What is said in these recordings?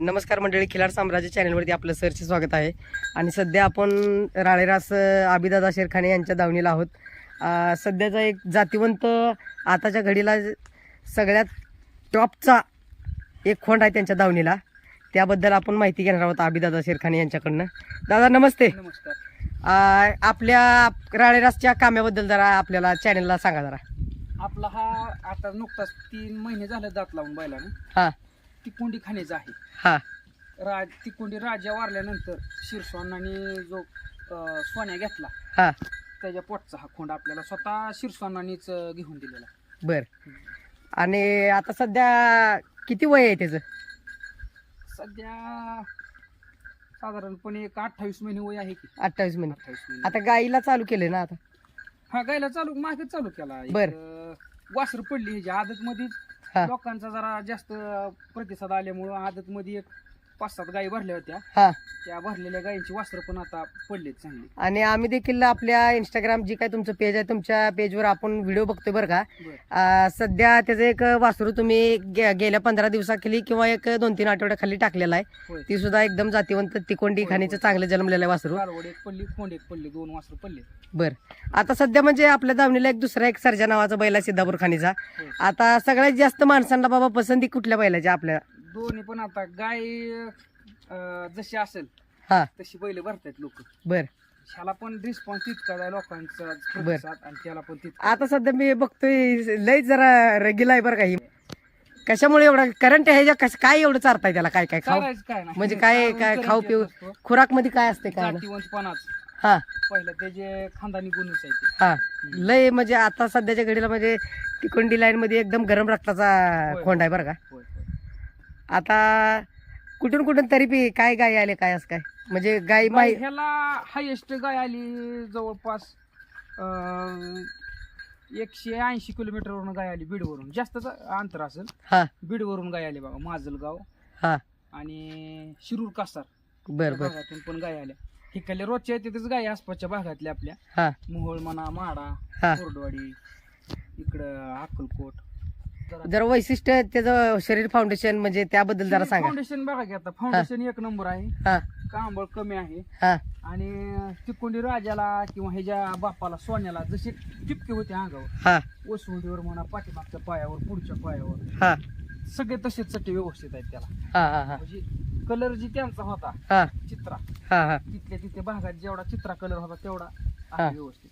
नमस्कार मंडळी खिलार साम्राज्य चॅनलवरती आपलं सरचे स्वागत आहे. आणि सध्या आपण राळेरास आबिदादा शेरखाने यांच्या दावणीला आहोत. सध्याचा एक जातिवंत आताच्या घडीला सगळ्यात टॉपचा एक खोंड आहे त्यांच्या दावणीला. त्याबद्दल आपण माहिती घेणार आहोत आबिदादा शेरखाने यांच्याकडनं. दादा नमस्ते. नमस्कार. आपल्या राळेरासच्या काम्याबद्दल जरा आपल्याला चॅनलला सांगा जरा. आपला हा आता नुकताच तीन महिने झाले दात लावून बैलाने. हां. ती कोंडी खाण्याचा आहे. हां. राज ती कोंडी राजा वारल्यानंतर शिरस्वानाने जो अं, सोन्या घेतला हां. त्याच्या पोटचा हा खोंड आपल्याला स्वतः शिरस्वानानीच अं, घेऊन दिलेला. बर. आणि आता सध्या किती वय आहे त्याचं? सध्या साधारणपणे एक अठ्ठावीस महिने वय आहे की. अठ्ठावीस मिनिट अठ्ठावीस महिने. आता गाईला चालू केले ना आता? हा गायला चालू मागे चालू केला. एक, बर. अं, वासर पडली ह्याची आदत मध्ये हा. लोकांचा जरा जास्त प्रतिसाद आल्यामुळं आदत मध्ये एक पाच सात गायी भरल्या होत्या. हा. त्या भरलेल्या गायींची वासरं पण आता पडलेत चांगली. आणि आम्ही देखील आपल्या इंस्टाग्राम जी काय तुमचं पेज आहे तुमच्या पेजवर आपण व्हिडिओ बघतोय बरं का. बर. अं, सध्या त्याचं एक वासरू तुम्ही गे- गेल्या पंधरा दिवसाखाली किंवा एक दोन तीन आठवड्याखाली टाकलेला आहे. होय. ती सुद्धा एकदम जातीवंत तिकोंडी होय, खाणीचं होय. चांगलं जन्मलेलं आहे वासरू. एक पडली खोंड एक पडली दोन वासरं पडले बर. आता सध्या म्हणजे आपल्या दावणीला एक दुसरा एक सर्जा नावाचा बैल आहे सिद्धापूर खाणीचा. होय. आता सगळ्यात जास्त माणसांना बाबा पसंती कुठल्या बैलाची आपल्या? दोन्ही पण आता गाय अं, जशी असेल हा. तशी बैल भरतात लोक. बर. ह्याला पण रिस्पॉन्स तितका आहे लोकांचा प्रतिसाद आणि त्याला पण तितका. आता सध्या मी बघतोय लय जरा रगीला आहे बरं का ही. कशामुळे एवढं करंट ह्याच्या कसं काय एवढं चारताय त्याला? काय काय खाऊ? काय नाही. म्हणजे काय काय खाऊ पिऊ? असतो. खुराकमध्ये काय असते काय जातीवंतपणाच हा. पहिलं त्याचे खानदानी गुणच आहे ते. हा. लय म्हणजे आता सध्याच्या घडीला म्हणजे तिकोंडी लाईन मध्ये एकदम गरम रक्ताचा होय. खोंड आहे बरं का? होय. आता कुठून कुठून तरी बी काय गाय आले काय असं काय? म्हणजे गाय माही गाय ह्याला हायेस्ट गाय आली जवळपास अं, एकशे ऐंशी किलोमीटरवरून गाय आली बीडवरून. जास्तच अंतर असेल. हा. बीडवरून गाय आली बघा माजलगाव हा. आणि शिरूर कासार. बर भागातून पण गाय आल्या. इकडल्या रोजच्या तिथेच गाय आसपासच्या भागातल्या आपल्या. हा. मोहोळ म्हणा माडा हा. कोरडवाडी इकडं अक्कलकोट. जरा- वैशिष्ट्य त्याचं शरीर फाउंडेशन म्हणजे त्याबद्दल जरा सांगा. फाउंडेशन बघा की आता. फाउंडेशन एक नंबर आहे. हा. कांबळ कमी आहे. हा. आणि तिकोंडी राजाला किंवा ह्याच्या बापाला सोन्याला जसे टिपके होते अंगावर हा. वसुंडीवर म्हणा पाठीमागच्या पायावर पुढच्या पायावर हा. सगळे तसेच चट्टे व्यवस्थित आहेत त्याला. हा हा हा. म्हणजे कलर जी त्यांचा होता हा. चित्रा हा हा. तिथल्या तिथे भागात जेवढा चित्रा कलर होता तेवढा हा. आहे व्यवस्थित.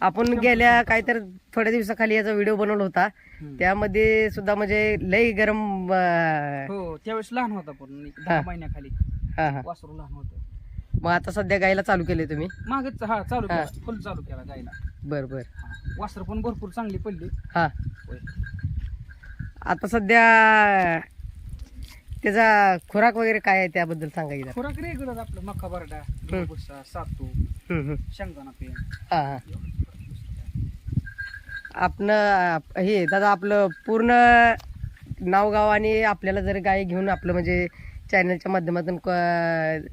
आपण गेल्या काहीतरी थोड्या दिवसाखाली याचा व्हिडिओ बनवला होता. त्यामध्ये सुद्धा म्हणजे लय गरम अं, हो त्यावेळेस लहान होता एक हा. दहा महिन्याखाली. हा हा. वासरू लहान होतं. मग आता सध्या गायला चालू केले तुम्ही? मागच हा चालू हा. केला फुल चालू केला गायला. बर बर. हा. वासर पण भरपूर चांगली पडली. हा. होय. आता सध्या त्याचा खुराक वगैरे काय आहे त्याबद्दल सांगायचं खुराक रेग्युलर आपलं मका बरडा भुसा सातू हम्म, हम्म. शेंगदाणा पेन. हा हा. आपलं हे दादा आपलं पूर्ण नाव गाव आणि आपल्याला जर गाय घेऊन आपलं म्हणजे चॅनलच्या माध्यमातून क-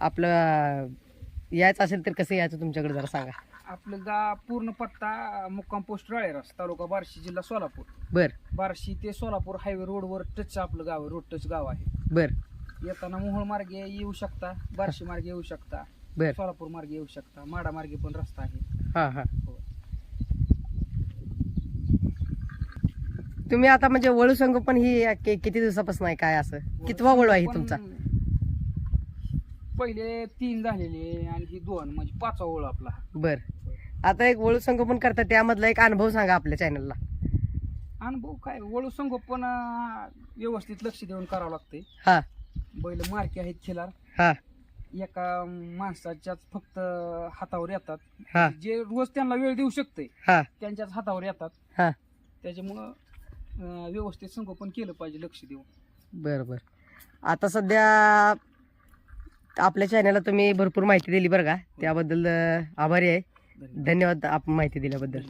आपलं यायचं असेल तर कसं यायचं तुमच्याकडे जरा सांगा. आपलं गा पूर्ण पत्ता मुक्काम पोस्ट राळेरास तालुका बार्शी जिल्हा सोलापूर. बर. बार्शी ते सोलापूर हायवे रोडवर टच आपलं गाव आहे रोड टच गाव आहे. बर. येताना मोहोळ मार्गे येऊ शकता बार्शी मार्गे येऊ शकता बर. सोलापूर मार्गे येऊ शकता माडा मार्गे पण रस्ता आहे. हा हा. हो. तुम्ही आता म्हणजे वळू संगोपन ही कि- किती दिवसापासून आहे काय असं? कितवा वळू आहे ही तुमचा? पहिले तीन झालेले आणि ही दोन म्हणजे पाचवा ओळ आपला. बर. आता एक वळू संगोपन करता त्यामधला एक अनुभव सांगा आपल्या चॅनलला अनुभव काय? वळू संगोपन अं, व्यवस्थित लक्ष देऊन करावं लागतंय. हा. बैल मार्के आहेत खिलार. हा. एका माणसाच्याच फक्त हातावर येतात. हा. जे रोज त्यांना वेळ देऊ शकते हा. त्यांच्याच हातावर येतात. हा. त्याच्यामुळं अं, व्यवस्थित संगोपन केलं पाहिजे लक्ष देऊन. बर बर. आता सध्या आपल्या चॅनलला तुम्ही भरपूर माहिती दिली बरं का? त्याबद्दल अं, आभारी आहे. धन्यवाद. धन्यवाद आपण माहिती दिल्याबद्दल.